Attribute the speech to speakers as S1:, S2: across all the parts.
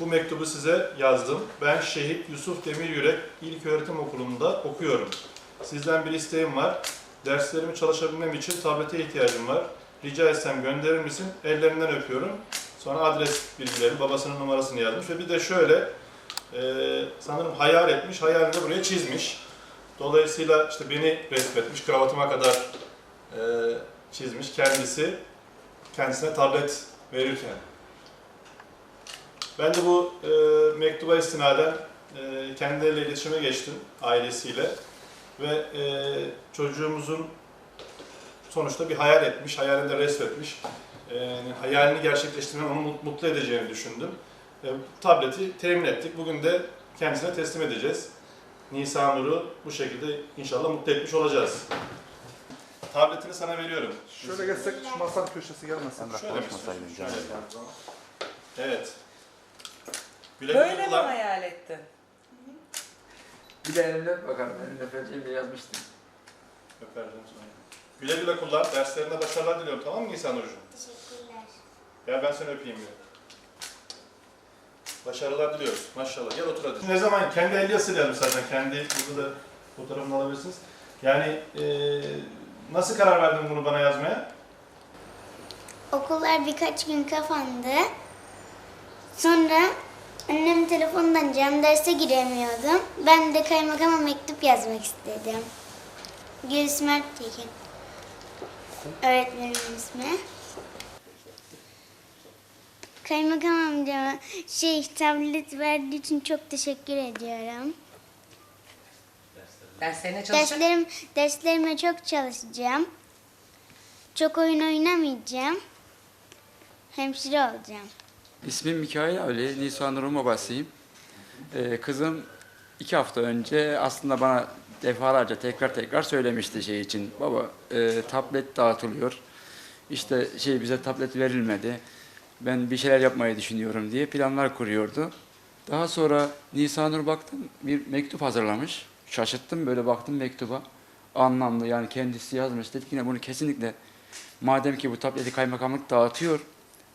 S1: bu mektubu size yazdım. Ben Şehit Yusuf Demiryürek İlköğretim Okulu'nda okuyorum. Sizden bir isteğim var. Derslerimi çalışabilmem için tablete ihtiyacım var. Rica etsem gönderir misin? Ellerinden öpüyorum. Sonra adres bilgileri, babasının numarasını yazmış ve bir de şöyle e, sanırım hayal etmiş, hayalini buraya çizmiş. Dolayısıyla işte beni resmetmiş, kravatıma kadar e, çizmiş kendisi kendisine tablet verirken. Ben de bu e, mektuba istinaden e, kendileriyle iletişime geçtim ailesiyle ve e, çocuğumuzun sonuçta bir hayal etmiş, hayalinde resmetmiş. E, hayalini gerçekleştirmenin onu mut- mutlu edeceğini düşündüm. E, tableti temin ettik. Bugün de kendisine teslim edeceğiz. Nisan Nur'u bu şekilde inşallah mutlu etmiş olacağız. Tabletini sana veriyorum.
S2: Şöyle geçsek şu masanın köşesi gelmesin.
S1: Şöyle mi istiyorsun? Şöyle. Evet. Güle güle
S3: Böyle mi
S1: kullan.
S3: hayal ettin?
S4: Bir de elimde öp bakalım. Elimde öpeceğim diye yazmıştım.
S1: Öperdim sana. Güle güle kullan. Derslerinde başarılar diliyorum tamam mı Nisan Nurcuğum?
S5: Teşekkürler.
S1: Gel ben seni öpeyim bir. Başarılar diliyoruz. Maşallah. Gel otur hadi. Ne zaman kendi el yazısıyla yazmış zaten. Kendi burada da fotoğrafını alabilirsiniz. Yani eee, nasıl karar verdin bunu bana yazmaya?
S5: Okullar birkaç gün kapandı. Sonra annem telefondan cam derse giremiyordum. Ben de kaymakama mektup yazmak istedim. Gülüs Mert Tekin. Öğretmenim ismi. Kaymakam amcama şey tablet verdiği için çok teşekkür ediyorum.
S3: Derslerine çalışacak.
S5: Derslerim, derslerime çok çalışacağım. Çok oyun oynamayacağım. Hemşire olacağım.
S6: İsmim Mikail Ali, Nisan Nur'un babasıyım. Ee, kızım iki hafta önce aslında bana defalarca tekrar tekrar söylemişti şey için. Baba e, tablet dağıtılıyor. İşte şey bize tablet verilmedi. Ben bir şeyler yapmayı düşünüyorum diye planlar kuruyordu. Daha sonra Nisan Nur baktım bir mektup hazırlamış. Şaşırttım böyle baktım mektuba. Anlamlı yani kendisi yazmış. Dedik yine bunu kesinlikle madem ki bu tableti kaymakamlık dağıtıyor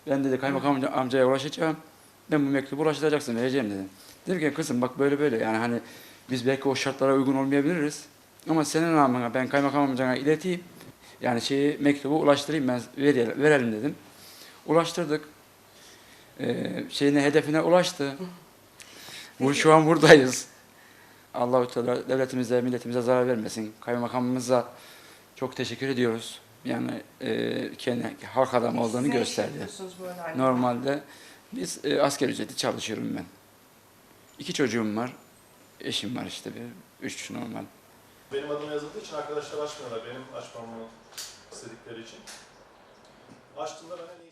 S6: ben dedi kaymakam amca- amcaya ulaşacağım. Ben bu mektubu ulaştıracaksın, vereceğim dedim. Dedim ki kızım bak böyle böyle yani hani biz belki o şartlara uygun olmayabiliriz. Ama senin namına ben kaymakam amcana ileteyim. Yani şeyi mektubu ulaştırayım ben verelim, verelim dedim. Ulaştırdık. Ee, şeyine hedefine ulaştı. Bu şu an buradayız. Allahu Teala devletimize, milletimize zarar vermesin. Kaymakamımıza çok teşekkür ediyoruz. Yani e, kendi halk adamı olduğunu
S3: Siz
S6: gösterdi. Normalde biz e, asker ücreti çalışıyorum ben. İki çocuğum var. Eşim var işte bir. Üç normal.
S1: Benim adım yazıldığı için arkadaşlar açmıyorlar. Benim açmamı istedikleri için. Açtığımda ben en iyi